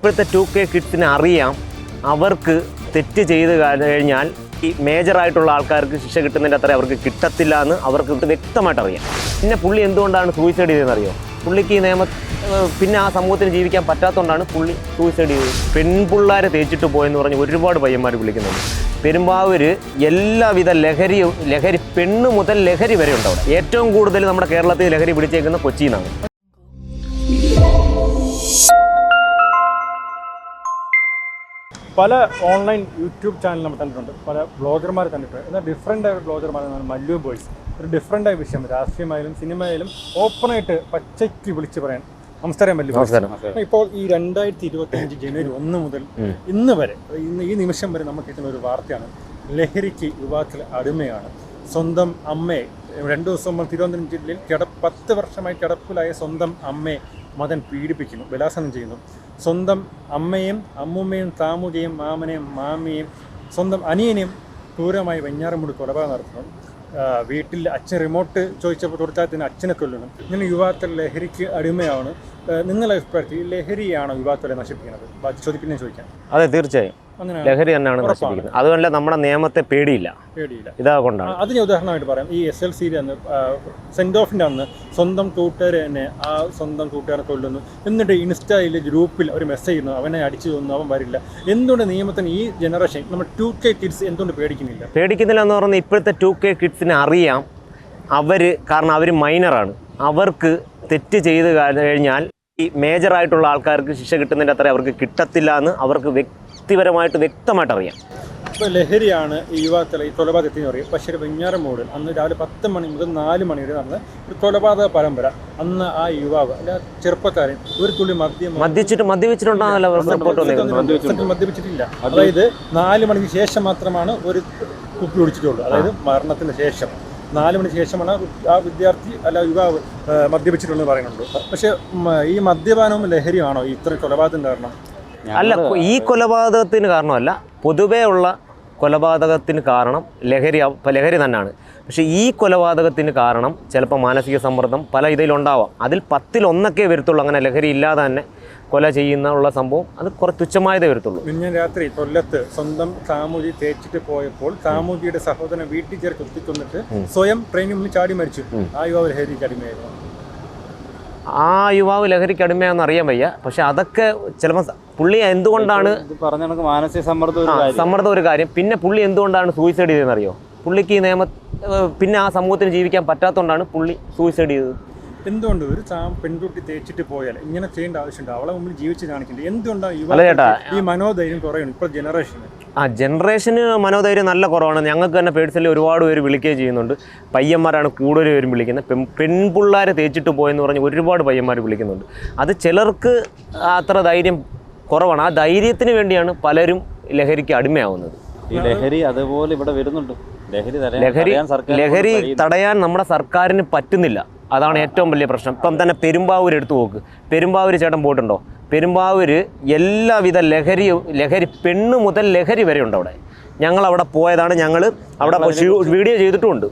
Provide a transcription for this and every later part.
ഇപ്പോഴത്തെ to K കിഡ്സിനെ അറിയാം. അവർക്ക് തെറ്റ് ചെയ്ത് കഴിഞ്ഞാൽ ഈ മേജറായിട്ടുള്ള ആൾക്കാർക്ക് ശിക്ഷ കിട്ടുന്നതിന്റെ അത്ര അവർക്ക് കിട്ടത്തില്ല എന്ന് അവർക്ക് വ്യക്തമായിട്ട് അറിയാം. പിന്നെ പുള്ളി എന്തുകൊണ്ടാണ് സൂയിസൈഡ് ചെയ്തതെന്ന് അറിയോ? പുള്ളിക്ക് ഈ നിയമ പിന്നെ ആ സമൂഹത്തിന് ജീവിക്കാൻ പറ്റാത്തതുകൊണ്ടാണ് പുള്ളി സൂയിസൈഡ് ചെയ്തത്. പെൺപിള്ളേരെ തേച്ചിട്ട് പോയെന്ന് പറഞ്ഞ് ഒരുപാട് പയ്യന്മാർ വിളിക്കുന്നുണ്ട്. പെരുമ്പാവൂര് എല്ലാവിധ ലഹരി ലഹരി പെണ്ണ് മുതൽ ലഹരി വരെ ഉണ്ട് അവിടെ ഏറ്റവും കൂടുതൽ നമ്മുടെ കേരളത്തിൽ ലഹരി പിടിച്ചേക്കുന്ന കൊച്ചിയിൽ നിന്നാണ് പല ഓൺലൈൻ യൂട്യൂബ് ചാനൽ നമ്മൾ കണ്ടിട്ടുണ്ട് പല ബ്ലോഗർമാർ കണ്ടിട്ടുണ്ട് എന്നാൽ ഡിഫറെന്റ് ആയ ബ്ലോഗർമാരാണ് മല്ലു ബോയ്സ് ഒരു ഡിഫറെന്റ് ആയ വിഷയം രാഷ്ട്രീയമായാലും സിനിമയായാലും ഓപ്പണായിട്ട് പച്ചയ്ക്ക് വിളിച്ച് പറയാൻ നമസ്കാരം മല്ലു. നമസ്കാരം. ഇപ്പോൾ ഈ രണ്ടായിരത്തി ഇരുപത്തി അഞ്ച് ജനുവരി ഒന്ന് മുതൽ. ഇന്ന് വരെ ഇന്ന് ഈ നിമിഷം വരെ നമുക്ക് കിട്ടുന്ന ഒരു വാർത്തയാണ് ലഹരിക്ക് യുവാക്കൾ അടിമയാണ് സ്വന്തം അമ്മയെ രണ്ടു ദിവസം മുമ്പ് തിരുവനന്തപുരം ജില്ലയിൽ കിട പത്ത് വർഷമായി കിടപ്പിലായ സ്വന്തം അമ്മയെ മതൻ പീഡിപ്പിക്കുന്നു ബലാസനം ചെയ്യുന്നു. സ്വന്തം അമ്മയും അമ്മൂമ്മയും താമുകയും മാമനെയും മാമിയും സ്വന്തം അനിയനെയും ക്രൂരമായി വെഞ്ഞാറമൂട് കൊലപാതകം നടത്തുന്നു. വീട്ടിൽ അച്ഛൻ റിമോട്ട് ചോദിച്ചപ്പോൾ കൊടുത്താൽ തന്നെ അച്ഛനെ കൊല്ലുന്നു. നിങ്ങൾ യുവാക്കൾ ലഹരിക്ക് അടിമയാണ്. നിങ്ങളുടെ നിങ്ങളെ അഭിപ്രായത്തിൽ ലഹരിയാണോ യുവാക്കളെ നശിപ്പിക്കുന്നത്? ബാക്കി ചോദിക്കാം. അതെ തീർച്ചയായും. ലഹരി തന്നെയാണ് നശിപ്പിക്കുന്നത്. അതുകൊണ്ട് നമ്മുടെ നിയമത്തെ പേടിയില്ല. പേടിയില്ല. ഇതാ കൊണ്ടാണ് കൊണ്ടാണ് അതിന് ഉദാഹരണമായിട്ട് പറയാം. ഈ എസ് എൽ സി അന്ന് സെൻഡ് ഓഫിന്റെ അന്ന് സ്വന്തം കൂട്ടുകാരെ തന്നെ ആ സ്വന്തം കൂട്ടുകാരെ കൊല്ലുന്നു. എന്നിട്ട് ഇൻസ്റ്റയിൽ ഗ്രൂപ്പിൽ ഒരു മെസ്സേജ് ചെയ്യുന്നു അവനെ അടിച്ചു തന്നു അവൻ വരില്ല. എന്തുകൊണ്ട് നിയമത്തിന് ഈ ജനറേഷൻ നമ്മൾ ടു കെ കിഡ്സ് എന്തുകൊണ്ട് പേടിക്കുന്നില്ല? പേടിക്കുന്നില്ല എന്ന് പറഞ്ഞാൽ ഇപ്പോഴത്തെ ടു കെ കിഡ്സിനെ അറിയാം. അവർ കാരണം അവർ മൈനറാണ് അവർക്ക് തെറ്റ് ചെയ്ത് കഴിഞ്ഞാൽ ഈ മേജറായിട്ടുള്ള ആൾക്കാർക്ക് ശിക്ഷ കിട്ടുന്നതിന്റെ അത്ര അവർക്ക് കിട്ടത്തില്ല എന്ന് അവർക്ക് വ്യക്തിപരമായിട്ട് വ്യക്തമായിട്ട് അറിയാം ഇപ്പോൾ ലഹരിയാണ് ഈ യുവാക്കളെ ഈ കൊലപാതകത്തിന് പറയും പക്ഷേ ഒരു മോഡിൽ. അന്ന് രാവിലെ പത്ത് മണി മുതൽ നാല് മണി വരെ നടന്ന ഒരു കൊലപാതക പരമ്പര. അന്ന് ആ യുവാവ് അല്ല ചെറുപ്പക്കാരൻ ഒരു തുള്ളി മദ്യം മദ്യച്ചിട്ട് സത്യം മദ്യപിച്ചിട്ടില്ല. അതായത് നാല് മണിക്ക് ശേഷം മാത്രമാണ് ഒരു കുപ്പി കുടിച്ചിട്ടുള്ളൂ അതായത് മരണത്തിന് ശേഷം. നാല് മണിക്ക് ശേഷമാണ് ആ വിദ്യാർത്ഥി അല്ല യുവാവ് മദ്യപിച്ചിട്ടുള്ളതെന്ന് പറയുന്നുണ്ട് പക്ഷേ ഈ മദ്യപാനവും ലഹരിയാണോ ഇത്ര കൊലപാതകം കാരണം? അല്ല ഈ കൊലപാതകത്തിന് കാരണമല്ല പൊതുവേ ഉള്ള കൊലപാതകത്തിന് കാരണം ലഹരി ലഹരി തന്നെയാണ്. പക്ഷേ ഈ കൊലപാതകത്തിന് കാരണം ചിലപ്പോൾ മാനസിക സമ്മർദ്ദം പല ഇതിലുണ്ടാവാം. അതിൽ പത്തിലൊന്നൊക്കെ വരത്തുള്ളൂ അങ്ങനെ ലഹരി ഇല്ലാതെ തന്നെ കൊല ചെയ്യുന്ന ഉള്ള സംഭവം അത് കുറച്ച് തുച്ഛമായതേ വരത്തുള്ളൂ. ഞാൻ രാത്രി കൊല്ലത്ത് സ്വന്തം കാമുകി തേച്ചിട്ട് പോയപ്പോൾ കാമുകിയുടെ സഹോദരൻ വീട്ടിൽ ചേർ കുത്തിക്കൊന്നിട്ട് സ്വയം ട്രെയിനിൽ ചാടി മരിച്ചു. ആ യുവാവ് ലഹരിക്ക് അടിമയായിരുന്നു. ആ യുവാവ് ലഹരിക്ക് അടിമയാണെന്ന് അറിയാൻ വയ്യ. പക്ഷെ അതൊക്കെ ചിലപ്പോൾ പുള്ളി എന്തുകൊണ്ടാണ് ഇത് പറഞ്ഞ കണക്ക് മാനസിക സമ്മർദ്ദം ഒരു കാര്യം. സമ്മർദ്ദം ഒരു കാര്യം. പിന്നെ പുള്ളി എന്തുകൊണ്ടാണ് സൂയിസൈഡ് ചെയ്തതെന്ന് അറിയോ പുള്ളിക്ക് ഈ നിയമ പിന്നെ ആ സമൂഹത്തിന് ജീവിക്കാൻ പറ്റാത്തതുകൊണ്ടാണ് പുള്ളി സൂയിസൈഡ് ചെയ്തത്. എന്തുകൊണ്ട് ഒരു പെൺകുട്ടി തേച്ചിട്ട് പോയാൽ ഇങ്ങനെ ചെയ്യേണ്ട ആവശ്യമുണ്ട്? അവളെ മുമ്പിൽ ജീവിച്ച് കാണിക്കേണ്ടത് എന്തുകൊണ്ടാണ്. ഈ മനോധൈര്യം കുറയുന്നു ഇപ്പോൾ ജനറേഷന് ആ ജനറേഷന് മനോധൈര്യം നല്ല കുറവാണ്. ഞങ്ങൾക്ക് തന്നെ പേഴ്സണലി ഒരുപാട് പേര് വിളിക്കുകയും ചെയ്യുന്നുണ്ട്. പയ്യന്മാരാണ് കൂടുതൽ പേരും വിളിക്കുന്നത്. പെൺ പെൺപിള്ളേരെ തേച്ചിട്ട് പോയെന്ന് പറഞ്ഞ് ഒരുപാട് പയ്യന്മാർ വിളിക്കുന്നുണ്ട്. അത് ചിലർക്ക് അത്ര ധൈര്യം കുറവാണ്. ആ ധൈര്യത്തിന് വേണ്ടിയാണ് പലരും ലഹരിക്ക് അടിമയാവുന്നത്. ഈ ലഹരി അതുപോലെ ഇവിടെ വരുന്നുണ്ട്. ലഹരി ലഹരി തടയാൻ ലഹരി തടയാൻ നമ്മുടെ സർക്കാരിന് പറ്റുന്നില്ല. അതാണ് ഏറ്റവും വലിയ പ്രശ്നം. ഇപ്പം തന്നെ പെരുമ്പാവൂർ എടുത്തു നോക്ക്. പെരുമ്പാവൂർ ചേട്ടൻ പോയിട്ടുണ്ടോ? പെരുമ്പാവൂർ എല്ലാവിധ ലഹരി ലഹരി പെണ്ണ് മുതൽ ലഹരി വരെ ഉണ്ട് അവിടെ ഞങ്ങൾ അവിടെ പോയതാണ് ഞങ്ങൾ അവിടെ വീഡിയോ ചെയ്തിട്ടുമുണ്ട്.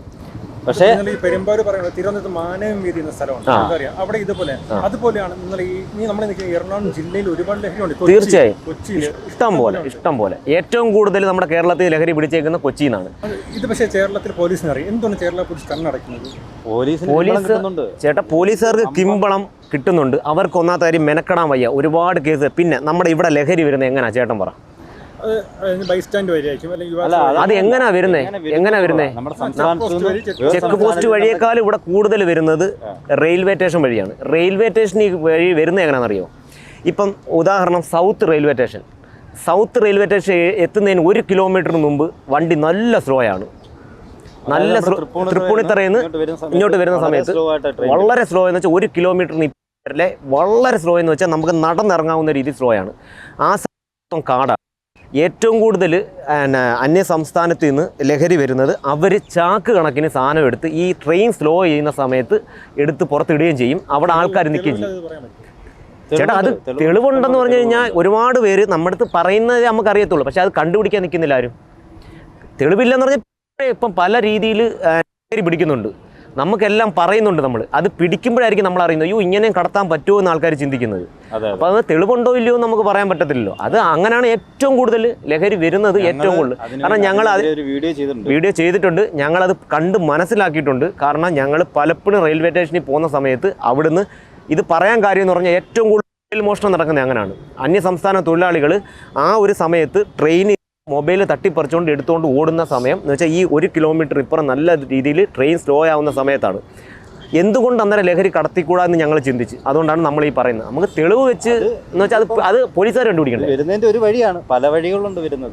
പക്ഷേ നിങ്ങൾ ഈ പെരുമ്പാവൂർ പറയുന്നത് തിരുവനന്തപുരത്ത് മാനവം വീതി എന്ന സ്ഥലമാണ് നമുക്കറിയാം അവിടെ ഇതുപോലെ. അതുപോലെയാണ് നിങ്ങൾ ഈ നമ്മൾ നിൽക്കുന്ന എറണാകുളം ജില്ലയിൽ ഒരുപാട് ലഹരിയുണ്ട് കൊച്ചി- തീർച്ചയായും. കൊച്ചിയിൽ ഇഷ്ടം പോലെ ഇഷ്ടം പോലെ ഏറ്റവും കൂടുതൽ നമ്മുടെ കേരളത്തിൽ ലഹരി പിടിച്ചേക്കുന്ന കൊച്ചിയിൽ നിന്നാണ് ഇത് പക്ഷേ കേരളത്തിൽ പോലീസിന് അറിയാം. എന്തുകൊണ്ട് കേരള പോലീസ് കണ്ണടക്കുന്നത് പോലീസിന് പോലീസ് കിട്ടുന്നുണ്ട്. ചേട്ടാ പോലീസുകാർക്ക് കിമ്പളം കിട്ടുന്നുണ്ട്. അവർക്ക് ഒന്നാമത്തെ കാര്യം മെനക്കെടാൻ വയ്യ. ഒരുപാട് കേസ്. പിന്നെ നമ്മുടെ ഇവിടെ ലഹരി വരുന്നത് എങ്ങനെയാ ചേട്ടൻ പറ. ബൈസ്റ്റാൻഡ് വഴിയായിരിക്കും അല്ലെങ്കിൽ അല്ല, അത് എങ്ങനെയാ വരുന്നേ? എങ്ങനെയാ വരുന്നേ? നമ്മുടെ സംസ്ഥാനത്ത് ചെക്ക് പോസ്റ്റ് വഴിയേക്കാൾ ഇവിടെ കൂടുതൽ വരുന്നത് റെയിൽവേ സ്റ്റേഷൻ വഴിയാണ്. റെയിൽവേ സ്റ്റേഷൻ ഈ വഴി വരുന്നത് എങ്ങനെയാണെന്നറിയോ ഇപ്പം ഉദാഹരണം south railway station. South railway station എത്തുന്നതിന് ഒരു കിലോമീറ്റർ മുമ്പ് വണ്ടി നല്ല സ്ലോ ആണ്. നല്ല സ്ലോ തൃപ്പൂണിത്തുറയിൽ തൃപ്പൂണിത്തറയിൽ ഇങ്ങോട്ട് വരുന്ന സമയത്ത് വളരെ സമയത്ത് സ്ലോ എന്ന് വെച്ചാൽ ഒരു കിലോമീറ്ററിന് നീ വളരെ സ്ലോ എന്ന് വെച്ചാൽ നമുക്ക് നടന്നിറങ്ങാവുന്ന രീതി സ്ലോ ആണ്. ആ സ്ഥലം കാടാണ്. ഏറ്റവും കൂടുതൽ അന്യ സംസ്ഥാനത്ത് നിന്ന് ലഹരി വരുന്നത് അവർ ചാക്ക് കണക്കിന് സാധനം എടുത്ത് ഈ ട്രെയിൻ സ്ലോ ചെയ്യുന്ന സമയത്ത് എടുത്ത് പുറത്തിടുകയും ചെയ്യും. അവിടെ ആൾക്കാർ നിൽക്കുകയും ചെയ്യും. ചേട്ടാ അത് തെളിവുണ്ട്. തെളിവുണ്ടെന്ന് പറഞ്ഞു കഴിഞ്ഞാൽ ഒരുപാട് പേര് നമ്മുടെ അടുത്ത് പറയുന്നത് നമുക്ക് അറിയത്തുള്ളൂ പക്ഷെ അത് കണ്ടുപിടിക്കാൻ നിൽക്കുന്നില്ല ആരും. തെളിവില്ലെന്ന് പറഞ്ഞാൽ ഇപ്പം പല രീതിയിൽ പിടിക്കുന്നുണ്ട്. നമുക്കെല്ലാം പറയുന്നുണ്ട് നമ്മൾ അത് പിടിക്കുമ്പോഴായിരിക്കും നമ്മൾ അറിയുന്നത്. അയ്യോ ഇങ്ങനെയും കടത്താൻ പറ്റുമോ എന്ന് ആൾക്കാർ ചിന്തിക്കുന്നത്. അപ്പോൾ അത് തെളിവുണ്ടോ ഇല്ലയോ എന്ന് നമുക്ക് പറയാൻ പറ്റത്തില്ലല്ലോ. അത് അങ്ങനെയാണ് ഏറ്റവും കൂടുതൽ ലഹരി വരുന്നത് ഏറ്റവും കൂടുതൽ. കാരണം ഞങ്ങൾ വീഡിയോ ചെയ്തിട്ടുണ്ട്. വീഡിയോ ചെയ്തിട്ടുണ്ട്. ഞങ്ങളത് കണ്ട് മനസ്സിലാക്കിയിട്ടുണ്ട്. കാരണം ഞങ്ങൾ പലപ്പോഴും റെയിൽവേ സ്റ്റേഷനിൽ പോകുന്ന സമയത്ത് അവിടുന്ന് ഇത് പറയാൻ കാര്യം എന്ന് പറഞ്ഞാൽ ഏറ്റവും കൂടുതൽ മോഷണം നടക്കുന്നത് അങ്ങനെയാണ്. അന്യ സംസ്ഥാന തൊഴിലാളികൾ ആ ഒരു സമയത്ത് ട്രെയിൻ മൊബൈൽ തട്ടിപ്പറിച്ചുകൊണ്ട് എടുത്തുകൊണ്ട് ഓടുന്ന സമയം എന്ന് വെച്ചാൽ ഈ ഒരു കിലോമീറ്റർ ഇപ്പുറം നല്ല രീതിയിൽ ട്രെയിൻ സ്ലോ ആവുന്ന സമയത്താണ്. എന്തുകൊണ്ട് അന്നേരം ലഹരി കടത്തിക്കൂടാന്ന് ഞങ്ങൾ ചിന്തിച്ച്. അതുകൊണ്ടാണ് നമ്മൾ ഈ പറയുന്നത്. നമുക്ക് തെളിവ് വെച്ച് എന്ന് വെച്ചാൽ അത് അത് പോലീസുകാർ കണ്ടുപിടിക്കണം വരുന്നതിന്റെ ഒരു വഴിയാണ്. പല വഴികളുണ്ട് വരുന്നത്.